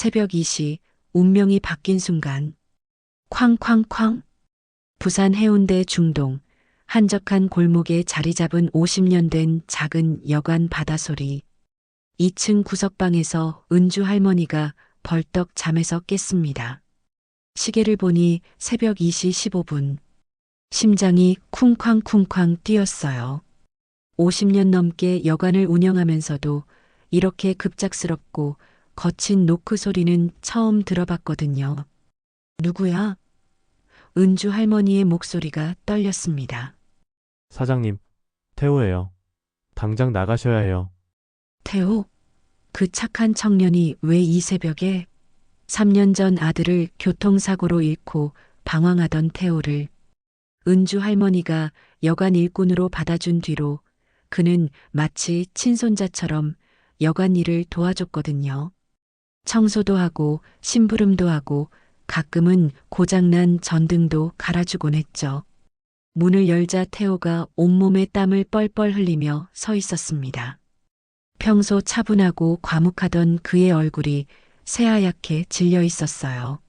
새벽 2시 운명이 바뀐 순간 쾅쾅쾅 부산 해운대 중동 한적한 골목에 자리 잡은 50년 된 작은 여관 바다 소리 2층 구석방에서 은주 할머니가 벌떡 잠에서 깼습니다. 시계를 보니 새벽 2시 15분. 심장이 쿵쾅쿵쾅 뛰었어요. 50년 넘게 여관을 운영하면서도 이렇게 급작스럽고 거친 노크 소리는 처음 들어봤거든요. 누구야? 은주 할머니의 목소리가 떨렸습니다. 사장님, 태호예요. 당장 나가셔야 해요. 태호, 그 착한 청년이 왜 이 새벽에 3년 전 아들을 교통사고로 잃고 방황하던 태호를 은주 할머니가 여관 일꾼으로 받아준 뒤로 그는 마치 친손자처럼 여관 일을 도와줬거든요. 청소도 하고 심부름도 하고 가끔은 고장난 전등도 갈아주곤 했죠. 문을 열자 태호가 온몸에 땀을 뻘뻘 흘리며 서 있었습니다. 평소 차분하고 과묵하던 그의 얼굴이 새하얗게 질려 있었어요.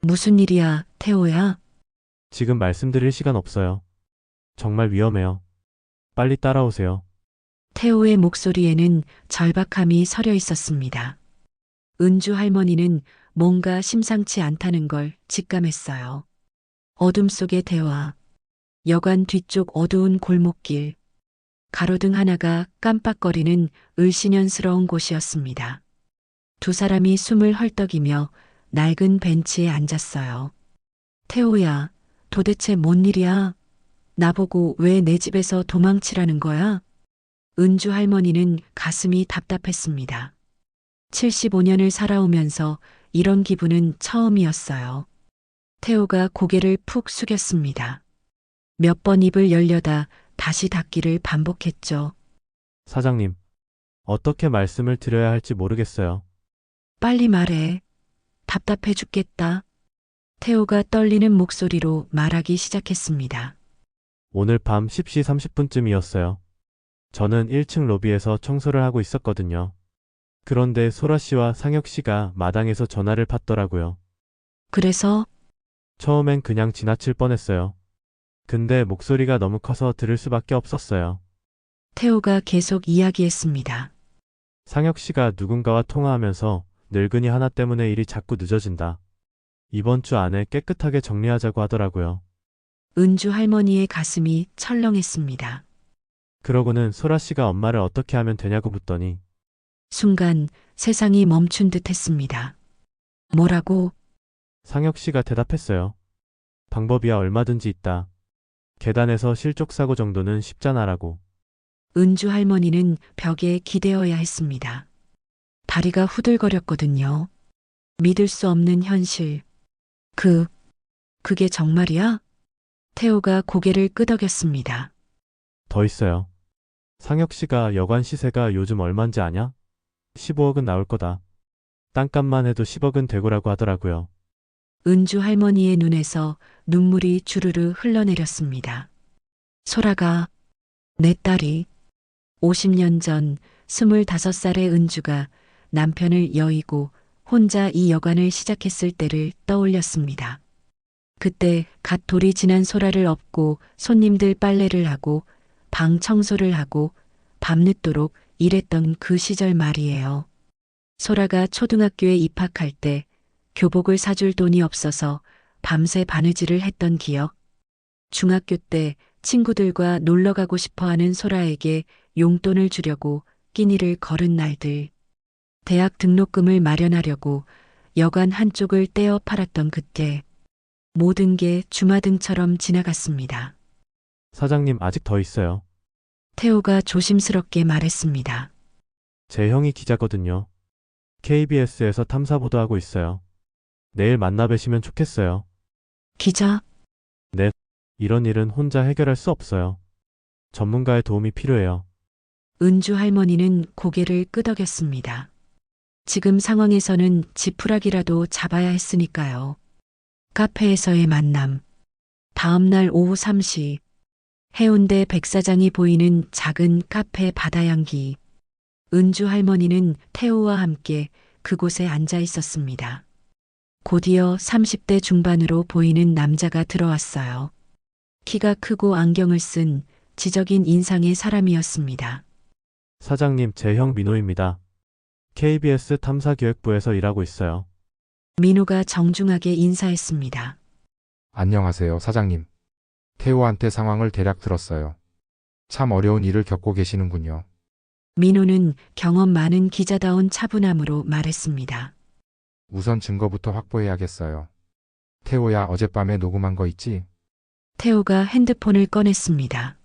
무슨 일이야, 태호야? 지금 말씀드릴 시간 없어요. 정말 위험해요. 빨리 따라오세요. 태호의 목소리에는 절박함이 서려 있었습니다. 은주 할머니는 뭔가 심상치 않다는 걸 직감했어요. 어둠 속의 대화, 여관 뒤쪽 어두운 골목길, 가로등 하나가 깜빡거리는 을씨년스러운 곳이었습니다. 두 사람이 숨을 헐떡이며 낡은 벤치에 앉았어요. 태호야, 도대체 뭔 일이야? 나보고 왜 내 집에서 도망치라는 거야? 은주 할머니는 가슴이 답답했습니다. 75년을 살아오면서 이런 기분은 처음이었어요. 태호가 고개를 푹 숙였습니다. 몇 번 입을 열려다 다시 닫기를 반복했죠. 사장님, 어떻게 말씀을 드려야 할지 모르겠어요. 빨리 말해. 답답해 죽겠다. 태호가 떨리는 목소리로 말하기 시작했습니다. 오늘 밤 10시 30분쯤이었어요. 저는 1층 로비에서 청소를 하고 있었거든요. 그런데 소라 씨와 상혁 씨가 마당에서 전화를 받더라고요. 그래서 처음엔 그냥 지나칠 뻔했어요. 근데 목소리가 너무 커서 들을 수밖에 없었어요. 태호가 계속 이야기했습니다. 상혁 씨가 누군가와 통화하면서 늙은이 하나 때문에 일이 자꾸 늦어진다. 이번 주 안에 깨끗하게 정리하자고 하더라고요. 은주 할머니의 가슴이 철렁했습니다. 그러고는 소라 씨가 엄마를 어떻게 하면 되냐고 묻더니 순간 세상이 멈춘 듯 했습니다. 뭐라고? 상혁 씨가 대답했어요. 방법이야 얼마든지 있다. 계단에서 실족 사고 정도는 쉽잖아라고. 은주 할머니는 벽에 기대어야 했습니다. 다리가 후들거렸거든요. 믿을 수 없는 현실. 그, 그게 정말이야? 태호가 고개를 끄덕였습니다. 더 있어요. 상혁 씨가 여관 시세가 요즘 얼만지 아냐? 15억은 나올 거다. 땅값만 해도 10억은 되고라고 하더라고요. 은주 할머니의 눈에서 눈물이 주르르 흘러내렸습니다. 소라가, 내 딸이, 50년 전 25살의 은주가 남편을 여의고 혼자 이 여관을 시작했을 때를 떠올렸습니다. 그때 갓 돌이 지난 소라를 업고 손님들 빨래를 하고 방 청소를 하고 밤늦도록 일했던 그 시절 말이에요. 소라가 초등학교에 입학할 때 교복을 사줄 돈이 없어서 밤새 바느질을 했던 기억. 중학교 때 친구들과 놀러 가고 싶어 하는 소라에게 용돈을 주려고 끼니를 걸은 날들. 대학 등록금을 마련하려고 여관 한쪽을 떼어 팔았던 그때. 모든 게 주마등처럼 지나갔습니다. 사장님 아직 더 있어요. 태호가 조심스럽게 말했습니다. 제 형이 기자거든요. KBS에서 탐사 보도하고 있어요. 내일 만나 뵈시면 좋겠어요. 기자, 이런 일은 혼자 해결할 수 없어요. 전문가의 도움이 필요해요. 은주 할머니는 고개를 끄덕였습니다. 지금 상황에서는 지푸라기라도 잡아야 했으니까요. 카페에서의 만남. 다음 날 오후 3시. 해운대 백사장이 보이는 작은 카페 바다향기. 은주 할머니는 태호와 함께 그곳에 앉아 있었습니다. 곧이어 30대 중반으로 보이는 남자가 들어왔어요. 키가 크고 안경을 쓴 지적인 인상의 사람이었습니다. 사장님, 제 형 민호입니다. KBS 탐사기획부에서 일하고 있어요. 민호가 정중하게 인사했습니다. 안녕하세요, 사장님. 태호한테 상황을 대략 들었어요. 참 어려운 일을 겪고 계시는군요. 민호는 경험 많은 기자다운 차분함으로 말했습니다. 우선 증거부터 확보해야겠어요. 태호야, 어젯밤에 녹음한 거 있지? 태호가 핸드폰을 꺼냈습니다.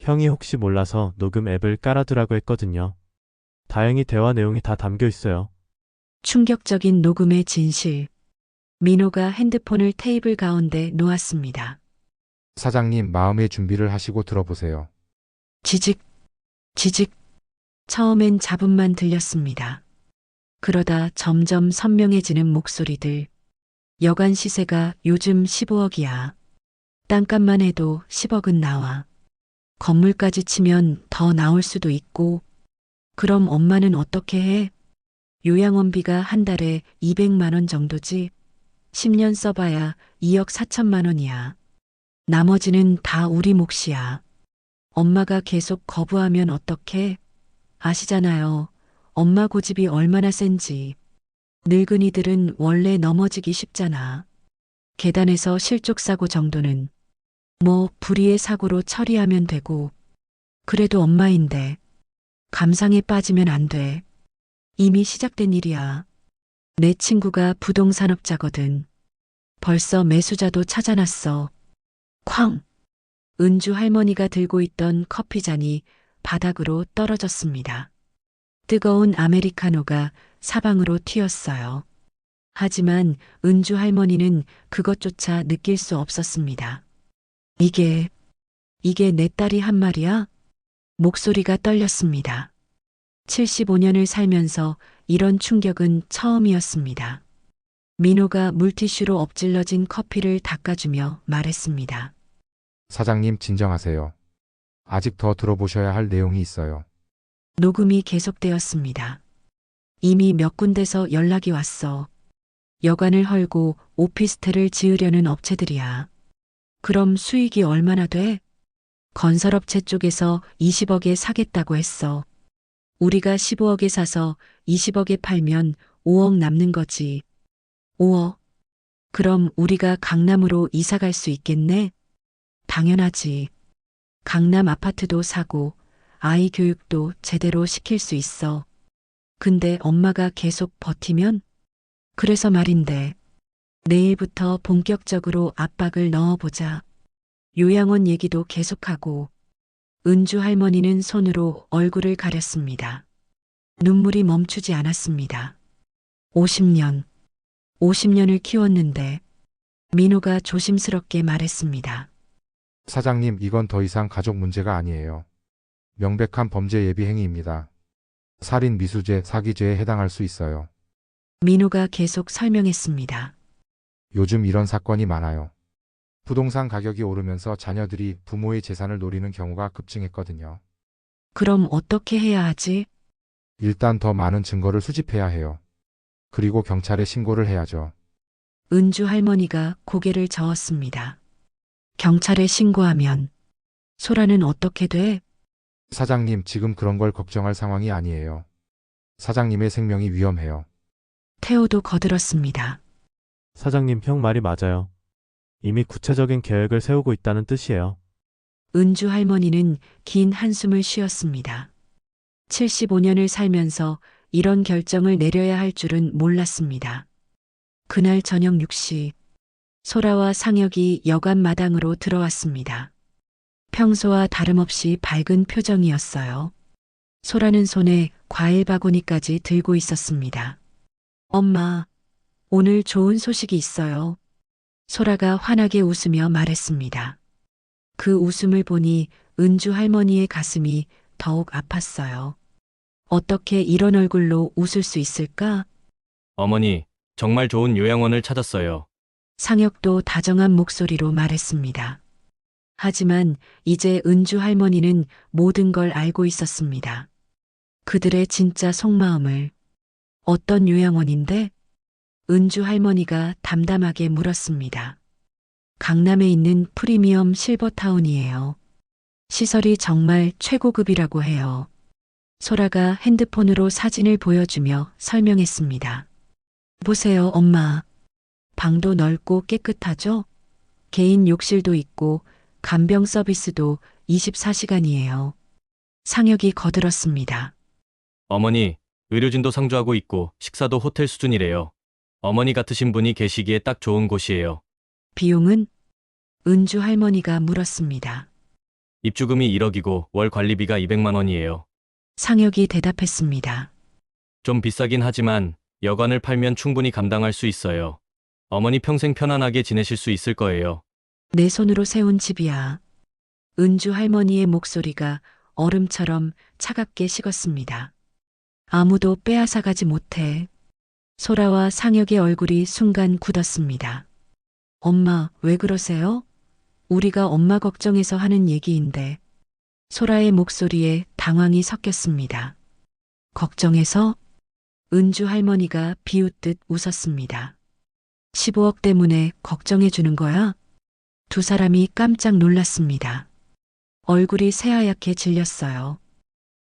형이 혹시 몰라서 녹음 앱을 깔아두라고 했거든요. 다행히 대화 내용이 다 담겨 있어요. 충격적인 녹음의 진실. 민호가 핸드폰을 테이블 가운데 놓았습니다. 사장님, 마음의 준비를 하시고 들어보세요. 지직, 지직. 처음엔 잡음만 들렸습니다. 그러다 점점 선명해지는 목소리들. 여간 시세가 요즘 15억이야. 땅값만 해도 10억은 나와. 건물까지 치면 더 나올 수도 있고. 그럼 엄마는 어떻게 해? 요양원비가 한 달에 200만 원 정도지. 10년 써봐야 2억 4천만 원이야. 나머지는 다 우리 몫이야. 엄마가 계속 거부하면 어떡해? 아시잖아요. 엄마 고집이 얼마나 센지. 늙은이들은 원래 넘어지기 쉽잖아. 계단에서 실족사고 정도는 뭐 불의의 사고로 처리하면 되고. 그래도 엄마인데 감상에 빠지면 안 돼. 이미 시작된 일이야. 내 친구가 부동산업자거든. 벌써 매수자도 찾아놨어. 쾅! 은주 할머니가 들고 있던 커피잔이 바닥으로 떨어졌습니다. 뜨거운 아메리카노가 사방으로 튀었어요. 하지만 은주 할머니는 그것조차 느낄 수 없었습니다. 이게, 이게 내 딸이 한 말이야? 목소리가 떨렸습니다. 75년을 살면서 이런 충격은 처음이었습니다. 민호가 물티슈로 엎질러진 커피를 닦아주며 말했습니다. 사장님, 진정하세요. 아직 더 들어보셔야 할 내용이 있어요. 녹음이 계속되었습니다. 이미 몇 군데서 연락이 왔어. 여관을 헐고 오피스텔을 지으려는 업체들이야. 그럼 수익이 얼마나 돼? 건설업체 쪽에서 20억에 사겠다고 했어. 우리가 15억에 사서 20억에 팔면 5억 남는 거지. 5억. 그럼 우리가 강남으로 이사 갈 수 있겠네? 당연하지. 강남 아파트도 사고 아이 교육도 제대로 시킬 수 있어. 근데 엄마가 계속 버티면? 그래서 말인데, 내일부터 본격적으로 압박을 넣어보자. 요양원 얘기도 계속하고, 은주 할머니는 손으로 얼굴을 가렸습니다. 눈물이 멈추지 않았습니다. 50년, 50년을 키웠는데, 민호가 조심스럽게 말했습니다. 사장님, 이건 더 이상 가족 문제가 아니에요. 명백한 범죄 예비 행위입니다. 살인 미수죄, 사기죄에 해당할 수 있어요. 민호가 계속 설명했습니다. 요즘 이런 사건이 많아요. 부동산 가격이 오르면서 자녀들이 부모의 재산을 노리는 경우가 급증했거든요. 그럼 어떻게 해야 하지? 일단 더 많은 증거를 수집해야 해요. 그리고 경찰에 신고를 해야죠. 은주 할머니가 고개를 저었습니다. 경찰에 신고하면 소라는 어떻게 돼? 사장님, 지금 그런 걸 걱정할 상황이 아니에요. 사장님의 생명이 위험해요. 태호도 거들었습니다. 사장님, 형 말이 맞아요. 이미 구체적인 계획을 세우고 있다는 뜻이에요. 은주 할머니는 긴 한숨을 쉬었습니다. 75년을 살면서 이런 결정을 내려야 할 줄은 몰랐습니다. 그날 저녁 6시, 소라와 상혁이 여관 마당으로 들어왔습니다. 평소와 다름없이 밝은 표정이었어요. 소라는 손에 과일 바구니까지 들고 있었습니다. 엄마, 오늘 좋은 소식이 있어요. 소라가 환하게 웃으며 말했습니다. 그 웃음을 보니 은주 할머니의 가슴이 더욱 아팠어요. 어떻게 이런 얼굴로 웃을 수 있을까? 어머니, 정말 좋은 요양원을 찾았어요. 상혁도 다정한 목소리로 말했습니다. 하지만 이제 은주 할머니는 모든 걸 알고 있었습니다. 그들의 진짜 속마음을 어떤 요양원인데? 은주 할머니가 담담하게 물었습니다. 강남에 있는 프리미엄 실버타운이에요. 시설이 정말 최고급이라고 해요. 소라가 핸드폰으로 사진을 보여주며 설명했습니다. 보세요, 엄마. 방도 넓고 깨끗하죠? 개인 욕실도 있고 간병 서비스도 24시간이에요. 상혁이 거들었습니다. 어머니, 의료진도 상주하고 있고 식사도 호텔 수준이래요. 어머니 같으신 분이 계시기에 딱 좋은 곳이에요. 비용은? 은주 할머니가 물었습니다. 입주금이 1억이고 월 관리비가 200만 원이에요. 상혁이 대답했습니다. 좀 비싸긴 하지만 여관을 팔면 충분히 감당할 수 있어요. 어머니 평생 편안하게 지내실 수 있을 거예요. 내 손으로 세운 집이야. 은주 할머니의 목소리가 얼음처럼 차갑게 식었습니다. 아무도 빼앗아가지 못해. 소라와 상혁의 얼굴이 순간 굳었습니다. 엄마, 왜 그러세요? 우리가 엄마 걱정해서 하는 얘기인데. 소라의 목소리에 당황이 섞였습니다. 걱정해서? 은주 할머니가 비웃듯 웃었습니다. 15억 때문에 걱정해 주는 거야? 두 사람이 깜짝 놀랐습니다. 얼굴이 새하얗게 질렸어요.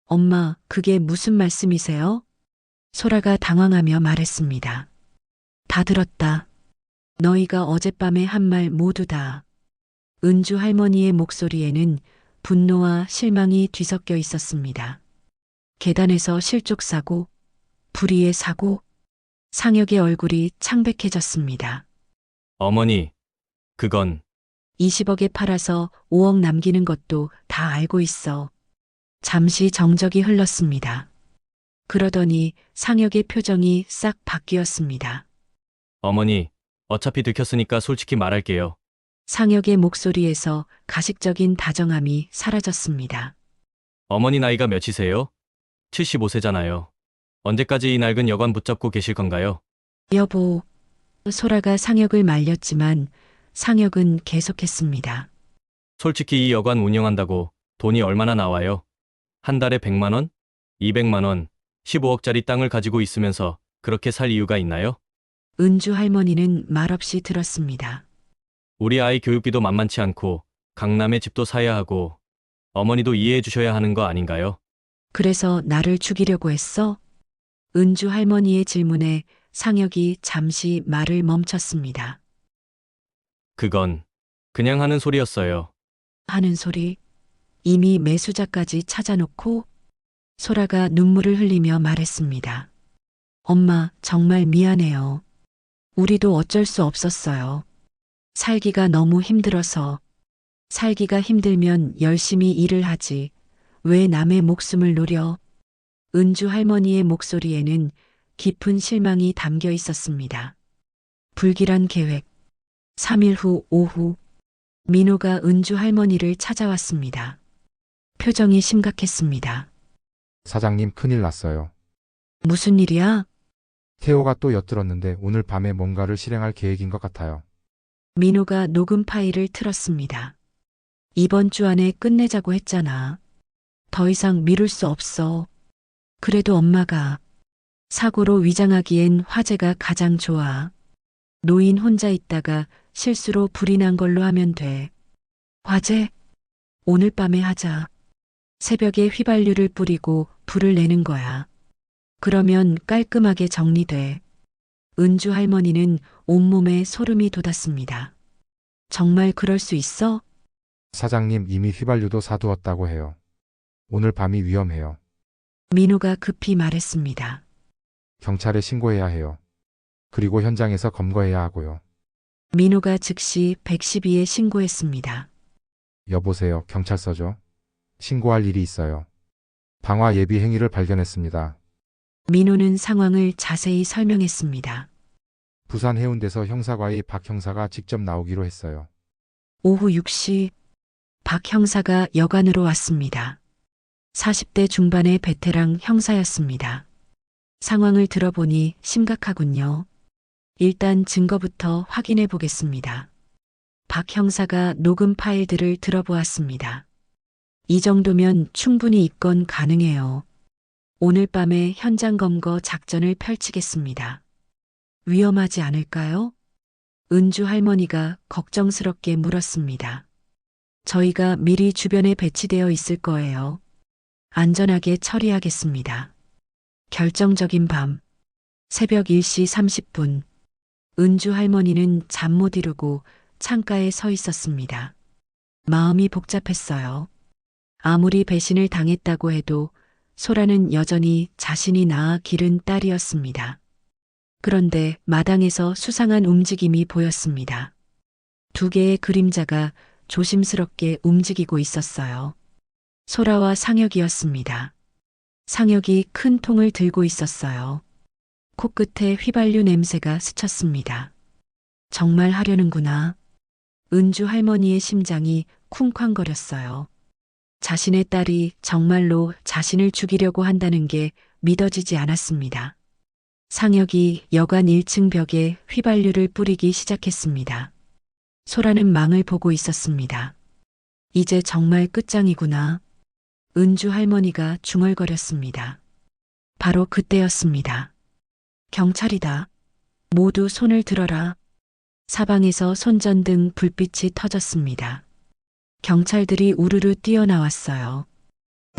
엄마, 그게 무슨 말씀이세요? 소라가 당황하며 말했습니다. 다 들었다. 너희가 어젯밤에 한 말 모두 다. 은주 할머니의 목소리에는 분노와 실망이 뒤섞여 있었습니다. 계단에서 실족사고, 불의의 사고, 상혁의 얼굴이 창백해졌습니다. 어머니, 그건 20억에 팔아서 5억 남기는 것도 다 알고 있어. 잠시 정적이 흘렀습니다. 그러더니 상혁의 표정이 싹 바뀌었습니다. 어머니, 어차피 들켰으니까 솔직히 말할게요. 상혁의 목소리에서 가식적인 다정함이 사라졌습니다. 어머니 나이가 몇이세요? 75세잖아요. 언제까지 이 낡은 여관 붙잡고 계실 건가요? 여보, 소라가 상혁을 말렸지만 상혁은 계속했습니다. 솔직히 이 여관 운영한다고 돈이 얼마나 나와요? 한 달에 100만 원? 200만 원? 15억짜리 땅을 가지고 있으면서 그렇게 살 이유가 있나요? 은주 할머니는 말없이 들었습니다. 우리 아이 교육비도 만만치 않고 강남에 집도 사야 하고 어머니도 이해해 주셔야 하는 거 아닌가요? 그래서 나를 죽이려고 했어? 은주 할머니의 질문에 상혁이 잠시 말을 멈췄습니다. 그건 그냥 하는 소리였어요. 하는 소리. 이미 매수자까지 찾아놓고 소라가 눈물을 흘리며 말했습니다. 엄마, 정말 미안해요. 우리도 어쩔 수 없었어요. 살기가 너무 힘들어서. 살기가 힘들면 열심히 일을 하지. 왜 남의 목숨을 노려? 은주 할머니의 목소리에는 깊은 실망이 담겨 있었습니다. 불길한 계획. 3일 후 오후, 민호가 은주 할머니를 찾아왔습니다. 표정이 심각했습니다. 사장님 큰일 났어요. 무슨 일이야? 태호가 또 엿들었는데 오늘 밤에 뭔가를 실행할 계획인 것 같아요. 민호가 녹음 파일을 틀었습니다. 이번 주 안에 끝내자고 했잖아. 더 이상 미룰 수 없어. 그래도 엄마가 사고로 위장하기엔 화재가 가장 좋아. 노인 혼자 있다가 실수로 불이 난 걸로 하면 돼. 화재? 오늘 밤에 하자. 새벽에 휘발유를 뿌리고 불을 내는 거야. 그러면 깔끔하게 정리돼. 은주 할머니는 온몸에 소름이 돋았습니다. 정말 그럴 수 있어? 사장님 이미 휘발유도 사두었다고 해요. 오늘 밤이 위험해요. 민호가 급히 말했습니다. 경찰에 신고해야 해요. 그리고 현장에서 검거해야 하고요. 민호가 즉시 112에 신고했습니다. 여보세요, 경찰서죠? 신고할 일이 있어요. 방화 예비 행위를 발견했습니다. 민호는 상황을 자세히 설명했습니다. 부산 해운대서 형사과의 박 형사가 직접 나오기로 했어요. 오후 6시 박 형사가 여관으로 왔습니다. 40대 중반의 베테랑 형사였습니다. 상황을 들어보니 심각하군요. 일단 증거부터 확인해 보겠습니다. 박 형사가 녹음 파일들을 들어보았습니다. 이 정도면 충분히 입건 가능해요. 오늘 밤에 현장 검거 작전을 펼치겠습니다. 위험하지 않을까요? 은주 할머니가 걱정스럽게 물었습니다. 저희가 미리 주변에 배치되어 있을 거예요. 안전하게 처리하겠습니다. 결정적인 밤, 새벽 1시 30분, 은주 할머니는 잠 못 이루고 창가에 서 있었습니다. 마음이 복잡했어요. 아무리 배신을 당했다고 해도 소라는 여전히 자신이 낳아 기른 딸이었습니다. 그런데 마당에서 수상한 움직임이 보였습니다. 두 개의 그림자가 조심스럽게 움직이고 있었어요. 소라와 상혁이었습니다. 상혁이 큰 통을 들고 있었어요. 코끝에 휘발유 냄새가 스쳤습니다. 정말 하려는구나. 은주 할머니의 심장이 쿵쾅거렸어요. 자신의 딸이 정말로 자신을 죽이려고 한다는 게 믿어지지 않았습니다. 상혁이 여관 1층 벽에 휘발유를 뿌리기 시작했습니다. 소라는 망을 보고 있었습니다. 이제 정말 끝장이구나. 은주 할머니가 중얼거렸습니다. 바로 그때였습니다. 경찰이다. 모두 손을 들어라. 사방에서 손전등 불빛이 터졌습니다. 경찰들이 우르르 뛰어나왔어요.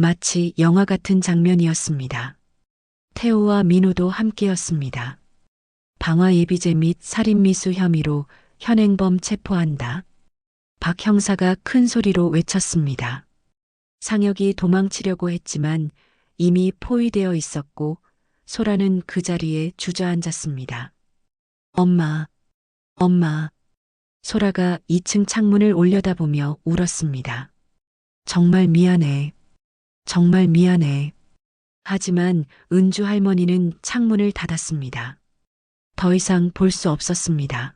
마치 영화 같은 장면이었습니다. 태호와 민호도 함께였습니다. 방화 예비죄 및 살인미수 혐의로 현행범 체포한다. 박 형사가 큰 소리로 외쳤습니다. 상혁이 도망치려고 했지만 이미 포위되어 있었고 소라는 그 자리에 주저앉았습니다. 엄마, 엄마. 소라가 2층 창문을 올려다보며 울었습니다. 정말 미안해. 정말 미안해. 하지만 은주 할머니는 창문을 닫았습니다. 더 이상 볼 수 없었습니다.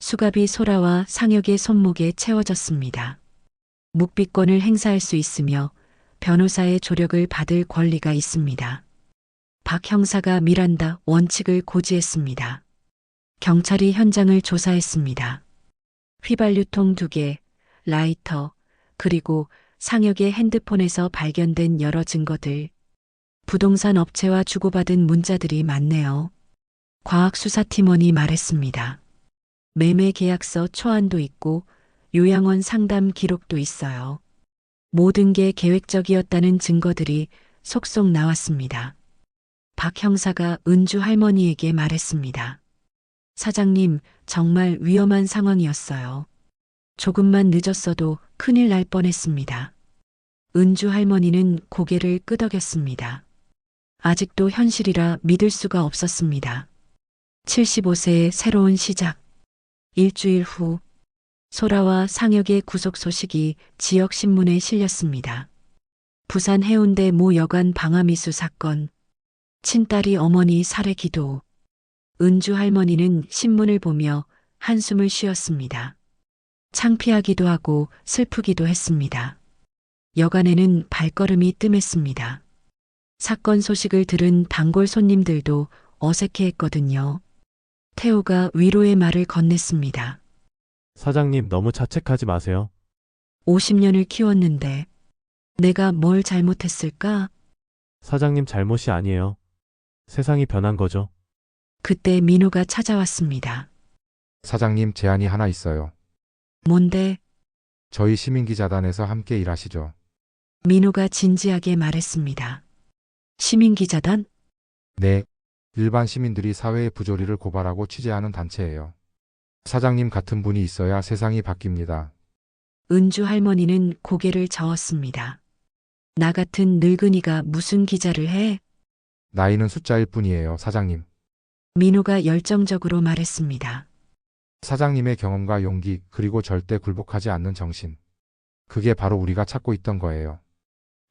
수갑이 소라와 상혁의 손목에 채워졌습니다. 묵비권을 행사할 수 있으며 변호사의 조력을 받을 권리가 있습니다. 박 형사가 미란다 원칙을 고지했습니다. 경찰이 현장을 조사했습니다. 휘발유통 두 개, 라이터, 그리고 상혁의 핸드폰에서 발견된 여러 증거들. 부동산 업체와 주고받은 문자들이 많네요. 과학수사팀원이 말했습니다. 매매 계약서 초안도 있고 요양원 상담 기록도 있어요. 모든 게 계획적이었다는 증거들이 속속 나왔습니다. 박 형사가 은주 할머니에게 말했습니다. 사장님, 정말 위험한 상황이었어요. 조금만 늦었어도 큰일 날 뻔했습니다. 은주 할머니는 고개를 끄덕였습니다. 아직도 현실이라 믿을 수가 없었습니다. 75세의 새로운 시작. 일주일 후, 소라와 상혁의 구속 소식이 지역 신문에 실렸습니다. 부산 해운대 모 여관 방화미수 사건, 친딸이 어머니 살해 기도, 은주 할머니는 신문을 보며 한숨을 쉬었습니다. 창피하기도 하고 슬프기도 했습니다. 여간에는 발걸음이 뜸했습니다. 사건 소식을 들은 단골 손님들도 어색해 했거든요. 태호가 위로의 말을 건넸습니다. 사장님 너무 자책하지 마세요. 50년을 키웠는데 내가 뭘 잘못했을까? 사장님 잘못이 아니에요. 세상이 변한 거죠. 그때 민호가 찾아왔습니다. 사장님 제안이 하나 있어요. 뭔데? 저희 시민기자단에서 함께 일하시죠. 민호가 진지하게 말했습니다. 시민기자단? 네. 일반 시민들이 사회의 부조리를 고발하고 취재하는 단체예요. 사장님 같은 분이 있어야 세상이 바뀝니다. 은주 할머니는 고개를 저었습니다. 나 같은 늙은이가 무슨 기자를 해? 나이는 숫자일 뿐이에요, 사장님. 민호가 열정적으로 말했습니다. 사장님의 경험과 용기, 그리고 절대 굴복하지 않는 정신. 그게 바로 우리가 찾고 있던 거예요.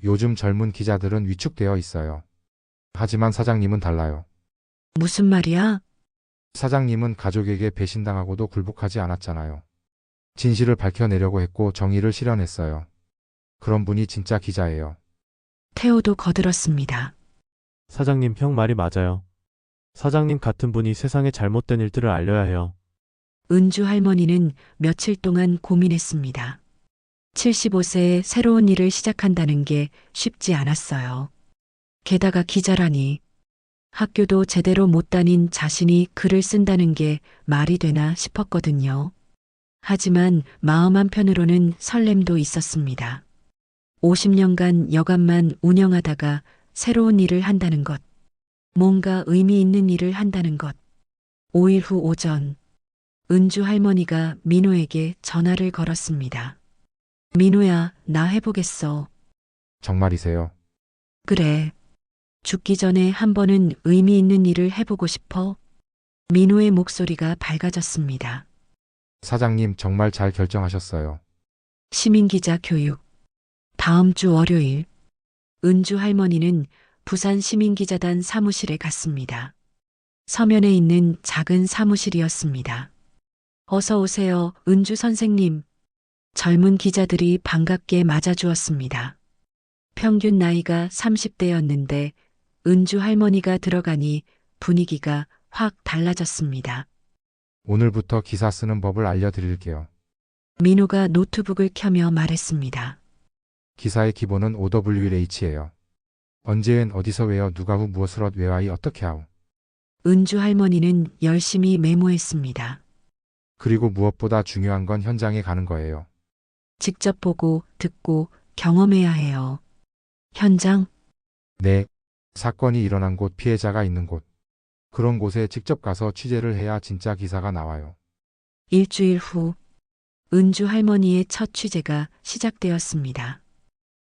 요즘 젊은 기자들은 위축되어 있어요. 하지만 사장님은 달라요. 무슨 말이야? 사장님은 가족에게 배신당하고도 굴복하지 않았잖아요. 진실을 밝혀내려고 했고 정의를 실현했어요. 그런 분이 진짜 기자예요. 태호도 거들었습니다. 사장님 형 말이 맞아요. 사장님 같은 분이 세상에 잘못된 일들을 알려야 해요. 은주 할머니는 며칠 동안 고민했습니다. 75세에 새로운 일을 시작한다는 게 쉽지 않았어요. 게다가 기자라니. 학교도 제대로 못 다닌 자신이 글을 쓴다는 게 말이 되나 싶었거든요. 하지만 마음 한편으로는 설렘도 있었습니다. 50년간 여관만 운영하다가 새로운 일을 한다는 것. 뭔가 의미 있는 일을 한다는 것. 5일 후 오전, 은주 할머니가 민호에게 전화를 걸었습니다. 민호야, 나 해보겠어. 정말이세요? 그래. 죽기 전에 한 번은 의미 있는 일을 해보고 싶어. 민호의 목소리가 밝아졌습니다. 사장님 정말 잘 결정하셨어요. 시민기자 교육. 다음 주 월요일, 은주 할머니는 부산 시민기자단 사무실에 갔습니다. 서면에 있는 작은 사무실이었습니다. 어서 오세요, 은주 선생님. 젊은 기자들이 반갑게 맞아주었습니다. 평균 나이가 30대였는데 은주 할머니가 들어가니 분위기가 확 달라졌습니다. 오늘부터 기사 쓰는 법을 알려드릴게요. 민호가 노트북을 켜며 말했습니다. 기사의 기본은 OWH예요. 언제엔 어디서 왜요 누가 후 무엇을 엇 왜와이 어떻게 하오. 은주 할머니는 열심히 메모했습니다. 그리고 무엇보다 중요한 건 현장에 가는 거예요. 직접 보고 듣고 경험해야 해요. 현장, 네. 사건이 일어난 곳 피해자가 있는 곳. 그런 곳에 직접 가서 취재를 해야 진짜 기사가 나와요. 일주일 후 은주 할머니의 첫 취재가 시작되었습니다.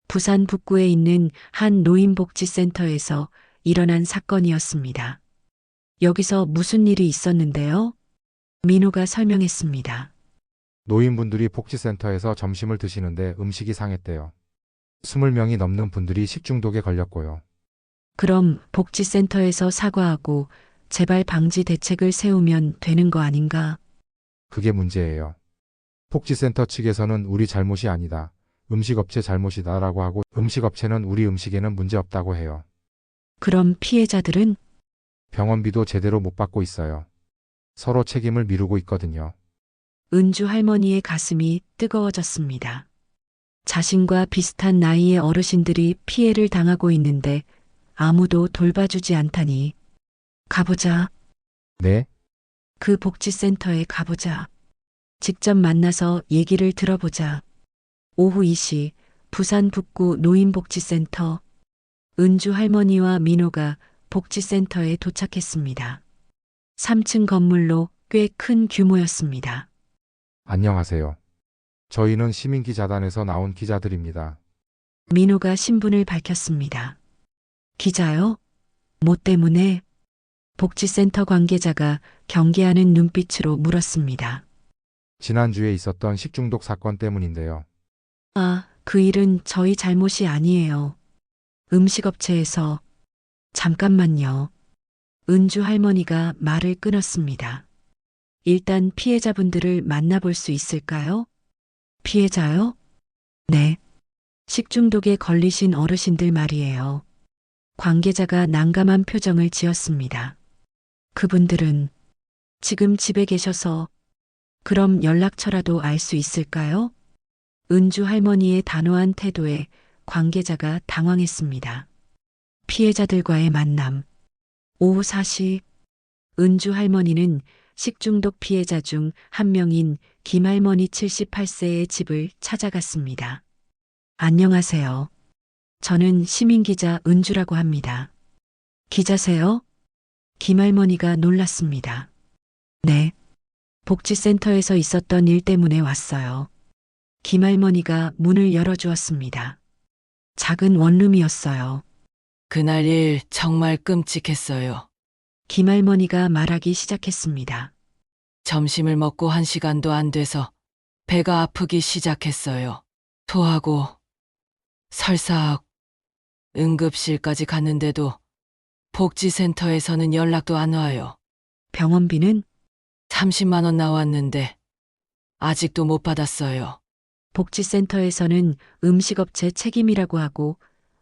부산 북구에 있는 한 노인복지센터에서 일어난 사건이었습니다. 여기서 무슨 일이 있었는데요? 민호가 설명했습니다. 노인분들이 복지센터에서 점심을 드시는데 음식이 상했대요. 20명이 넘는 분들이 식중독에 걸렸고요. 그럼 복지센터에서 사과하고 재발 방지 대책을 세우면 되는 거 아닌가? 그게 문제예요. 복지센터 측에서는 우리 잘못이 아니다. 음식업체 잘못이다라고 하고 음식업체는 우리 음식에는 문제 없다고 해요. 그럼 피해자들은 병원비도 제대로 못 받고 있어요. 서로 책임을 미루고 있거든요. 은주 할머니의 가슴이 뜨거워졌습니다. 자신과 비슷한 나이의 어르신들이 피해를 당하고 있는데 아무도 돌봐주지 않다니. 가보자. 네? 그 복지센터에 가보자. 직접 만나서 얘기를 들어보자. 오후 2시 부산 북구 노인복지센터 은주 할머니와 민호가 복지센터에 도착했습니다. 3층 건물로 꽤 큰 규모였습니다. 안녕하세요. 저희는 시민기자단에서 나온 기자들입니다. 민호가 신분을 밝혔습니다. 기자요? 뭐 때문에? 복지센터 관계자가 경계하는 눈빛으로 물었습니다. 지난주에 있었던 식중독 사건 때문인데요. 아, 그 일은 저희 잘못이 아니에요. 음식업체에서. 잠깐만요. 은주 할머니가 말을 끊었습니다. 일단 피해자분들을 만나볼 수 있을까요? 피해자요? 네. 식중독에 걸리신 어르신들 말이에요. 관계자가 난감한 표정을 지었습니다. 그분들은 지금 집에 계셔서 그럼 연락처라도 알 수 있을까요? 은주 할머니의 단호한 태도에 관계자가 당황했습니다. 피해자들과의 만남. 오후 4시 은주 할머니는 식중독 피해자 중 한 명인 김할머니 78세의 집을 찾아갔습니다. 안녕하세요. 저는 시민기자 은주라고 합니다. 기자세요? 김할머니가 놀랐습니다. 네. 복지센터에서 있었던 일 때문에 왔어요. 김할머니가 문을 열어주었습니다. 작은 원룸이었어요. 그날 일 정말 끔찍했어요. 김할머니가 말하기 시작했습니다. 점심을 먹고 한 시간도 안 돼서 배가 아프기 시작했어요. 토하고 설사하고 응급실까지 갔는데도 복지센터에서는 연락도 안 와요. 병원비는 30만 원 나왔는데 아직도 못 받았어요. 복지센터에서는 음식업체 책임이라고 하고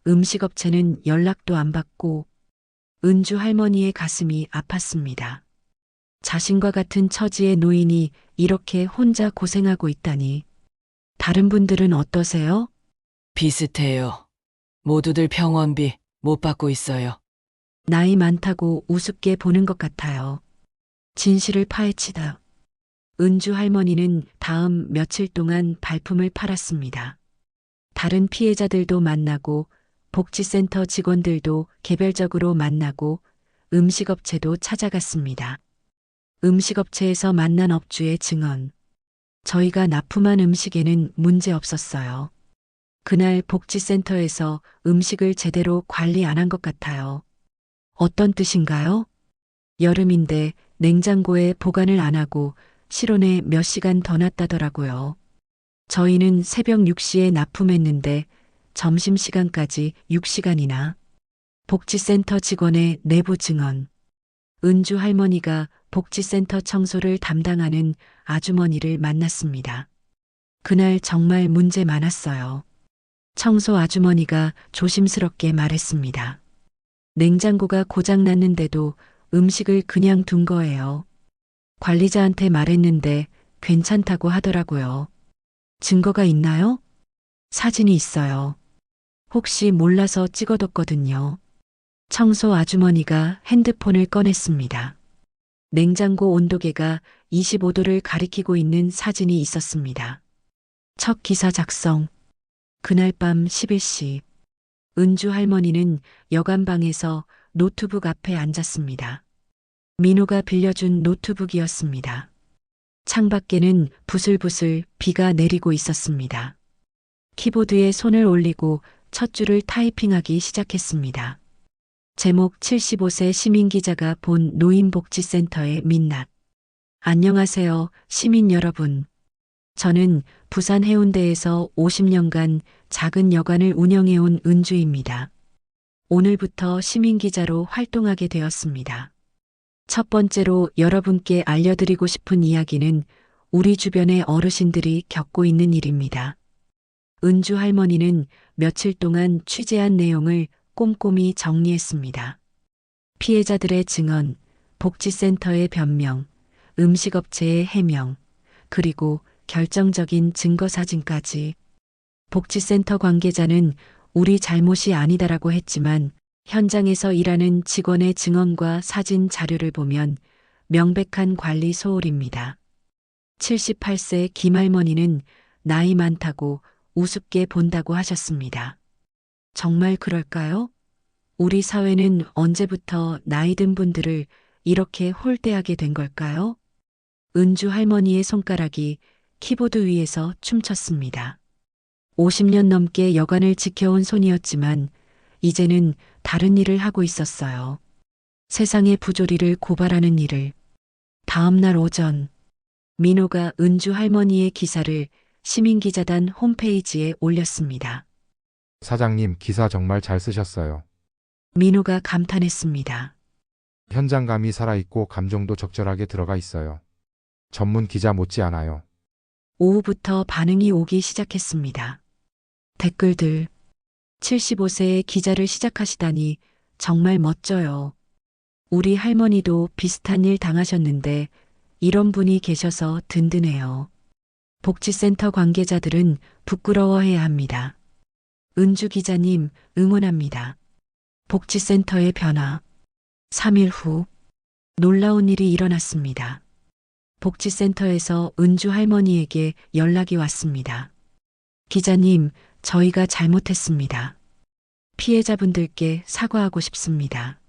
음식업체는 연락도 안 받고 은주 할머니의 가슴이 아팠습니다. 자신과 같은 처지의 노인이 이렇게 혼자 고생하고 있다니. 다른 분들은 어떠세요? 비슷해요. 모두들 병원비, 못 받고 있어요. 나이 많다고 우습게 보는 것 같아요. 진실을 파헤치다. 은주 할머니는 다음 며칠 동안 발품을 팔았습니다. 다른 피해자들도 만나고 복지센터 직원들도 개별적으로 만나고 음식업체도 찾아갔습니다. 음식업체에서 만난 업주의 증언. 저희가 납품한 음식에는 문제 없었어요. 그날 복지센터에서 음식을 제대로 관리 안 한 것 같아요. 어떤 뜻인가요? 여름인데 냉장고에 보관을 안 하고 실온에 몇 시간 더 놨다더라고요. 저희는 새벽 6시에 납품했는데 점심시간까지 6시간이나. 복지센터 직원의 내부 증언. 은주 할머니가 복지센터 청소를 담당하는 아주머니를 만났습니다. 그날 정말 문제 많았어요. 청소 아주머니가 조심스럽게 말했습니다. 냉장고가 고장 났는데도 음식을 그냥 둔 거예요. 관리자한테 말했는데 괜찮다고 하더라고요. 증거가 있나요? 사진이 있어요. 혹시 몰라서 찍어뒀거든요. 청소 아주머니가 핸드폰을 꺼냈습니다. 냉장고 온도계가 25도를 가리키고 있는 사진이 있었습니다. 첫 기사 작성. 그날 밤 11시. 은주 할머니는 여관방에서 노트북 앞에 앉았습니다. 민호가 빌려준 노트북이었습니다. 창밖에는 부슬부슬 비가 내리고 있었습니다. 키보드에 손을 올리고 첫 줄을 타이핑하기 시작했습니다. 제목 75세 시민기자가 본 노인복지센터의 민낯. 안녕하세요, 시민 여러분. 저는 부산 해운대에서 50년간 작은 여관을 운영해온 은주입니다. 오늘부터 시민기자로 활동하게 되었습니다. 첫 번째로 여러분께 알려드리고 싶은 이야기는 우리 주변의 어르신들이 겪고 있는 일입니다. 은주 할머니는 며칠 동안 취재한 내용을 꼼꼼히 정리했습니다. 피해자들의 증언, 복지센터의 변명, 음식업체의 해명, 그리고 결정적인 증거 사진까지. 복지센터 관계자는 우리 잘못이 아니다라고 했지만 현장에서 일하는 직원의 증언과 사진 자료를 보면 명백한 관리 소홀입니다. 78세 김할머니는 나이 많다고 우습게 본다고 하셨습니다. 정말 그럴까요? 우리 사회는 언제부터 나이 든 분들을 이렇게 홀대하게 된 걸까요? 은주 할머니의 손가락이 키보드 위에서 춤췄습니다. 50년 넘게 여관을 지켜온 손이었지만 이제는 다른 일을 하고 있었어요. 세상의 부조리를 고발하는 일을. 다음 날 오전 민호가 은주 할머니의 기사를 시민기자단 홈페이지에 올렸습니다. 사장님, 기사 정말 잘 쓰셨어요. 민호가 감탄했습니다. 현장감이 살아있고 감정도 적절하게 들어가 있어요. 전문 기자 못지 않아요. 오후부터 반응이 오기 시작했습니다. 댓글들. 75세의 기자를 시작하시다니 정말 멋져요. 우리 할머니도 비슷한 일 당하셨는데 이런 분이 계셔서 든든해요. 복지센터 관계자들은 부끄러워해야 합니다. 은주 기자님 응원합니다. 복지센터의 변화. 3일 후 놀라운 일이 일어났습니다. 복지센터에서 은주 할머니에게 연락이 왔습니다. 기자님, 저희가 잘못했습니다. 피해자분들께 사과하고 싶습니다.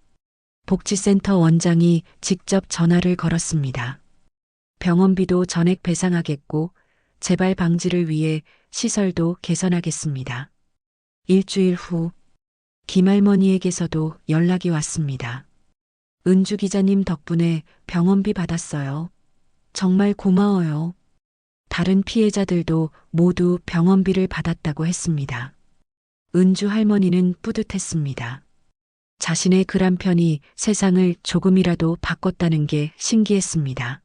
복지센터 원장이 직접 전화를 걸었습니다. 병원비도 전액 배상하겠고, 재발 방지를 위해 시설도 개선하겠습니다. 일주일 후, 김할머니에게서도 연락이 왔습니다. 은주 기자님 덕분에 병원비 받았어요. 정말 고마워요. 다른 피해자들도 모두 병원비를 받았다고 했습니다. 은주 할머니는 뿌듯했습니다. 자신의 글한 편이 세상을 조금이라도 바꿨다는 게 신기했습니다.